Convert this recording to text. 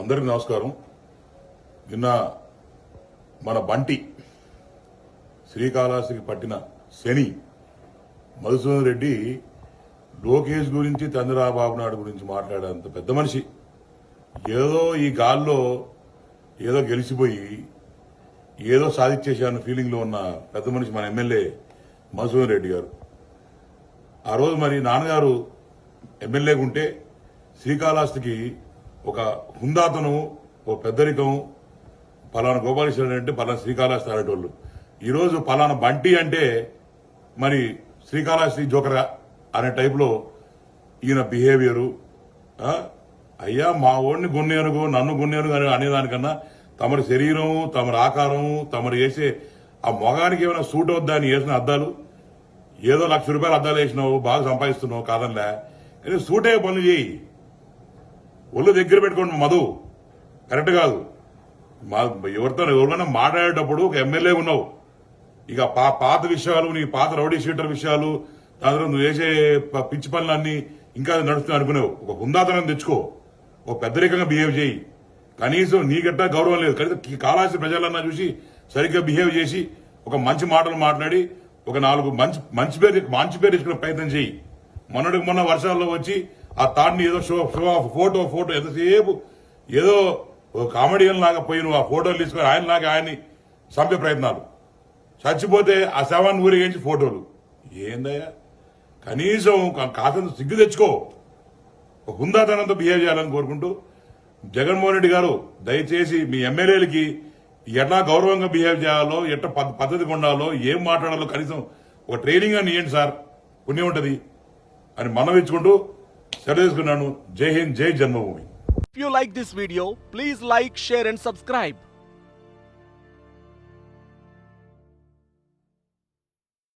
అందరికీ నమస్కారం. నిన్న మన బంటి శ్రీకాళహస్తికి పట్టిన శని మధుసూదన్ రెడ్డి లోకేష్ గురించి చంద్రబాబు నాయుడు గురించి మాట్లాడేంత పెద్ద మనిషి. ఏదో ఈ గాల్లో ఏదో గెలిచిపోయి ఏదో సాధించేసాను ఫీలింగ్లో ఉన్న పెద్ద మనిషి మన ఎమ్మెల్యే మధుసూదన్ రెడ్డి గారు. ఆ రోజు మరి నాన్నగారు ఎమ్మెల్యేగా ఉంటే శ్రీకాళహస్తికి ఒక హుందాతను ఓ పెద్దరికం పలానా గోపాలకృష్ణ అంటే పలానా శ్రీకాళహస్తి అనేటోళ్ళు. ఈరోజు పలానా బంటి అంటే మరి శ్రీకాళహస్తి జోకరా అనే టైపులో ఈయన బిహేవియరు. అయ్యా మా ఓడిని గున్నేనుగు నన్ను గున్నేను అని అనేదానికన్నా తమరి శరీరం తమరి ఆకారం తమరు వేసే ఆ మొగానికి ఏమైనా సూట్ అవుద్దా అని వేసిన అద్దాలు? ఏదో లక్ష రూపాయలు అద్దాలు వేసినావు బాగా సంపాదిస్తున్నావు కాదనిలే. కానీ సూట్ అయ్యే పనులు చేయి. ఒళ్ళు దగ్గర పెట్టుకోండి మధు. కరెక్ట్ కాదు. మా ఎవరితో ఎవరికైనా మాట్లాడేటప్పుడు ఒక ఎమ్మెల్యే ఉన్నావు. ఇక పా పాత విషయాలు నీ పాత రౌడీ షీటర్ విషయాలు దాని తర్వాత నువ్వు చేసే ప- పిచ్చి పనులన్నీ ఇంకా నడుస్తున్నాయి అనుకునేవు ఒక హుందాతనం తెచ్చుకో. ఒక పెద్దరికంగా బిహేవ్ చేయి. కనీసం నీకట్టా గౌరవం లేదు. కనీసం ఈ ప్రజలన్నా చూసి సరిగ్గా బిహేవ్ చేసి ఒక మంచి మాటలు మాట్లాడి ఒక నాలుగు మంచి మంచి పేరు మంచి పేరు తెచ్చుకునే ప్రయత్నం చేయి. మొన్నటికి మొన్న వర్షాల్లో వచ్చి ఆ తాడిని ఏదో show show off photo photo ఎంతసేపు ఏదో కామెడియన్ లాగా పోయి నువ్వు ఆ ఫోటోలు తీసుకొని ఆయన లాగా ఆయన్ని చంపే ప్రయత్నాలు. చచ్చిపోతే ఆ శవాన్ని ఊరేగించి ఫోటోలు. ఏందయ్యా? కనీసం కాసంత సిగ్గు తెచ్చుకో. ఒక హుందాతనంతో బిహేవ్ చేయాలని కోరుకుంటూ జగన్మోహన్ రెడ్డి గారు దయచేసి మీ ఎమ్మెల్యేలకి ఎట్లా గౌరవంగా బిహేవ్ చేయాలో ఎట్లా పద్ధతి పద్ధతిగా ఉండాలో ఏం మాట్లాడాలో కనీసం ఒక ట్రైనింగ్ అని ఇవ్వండి సార్. పుణ్యం ఉంటుంది అని మనం ఇచ్చుకుంటూ సెలవు తీసుకున్నాను జై హింద్ జై జన్మభూమి If you like this video, please like, share and subscribe.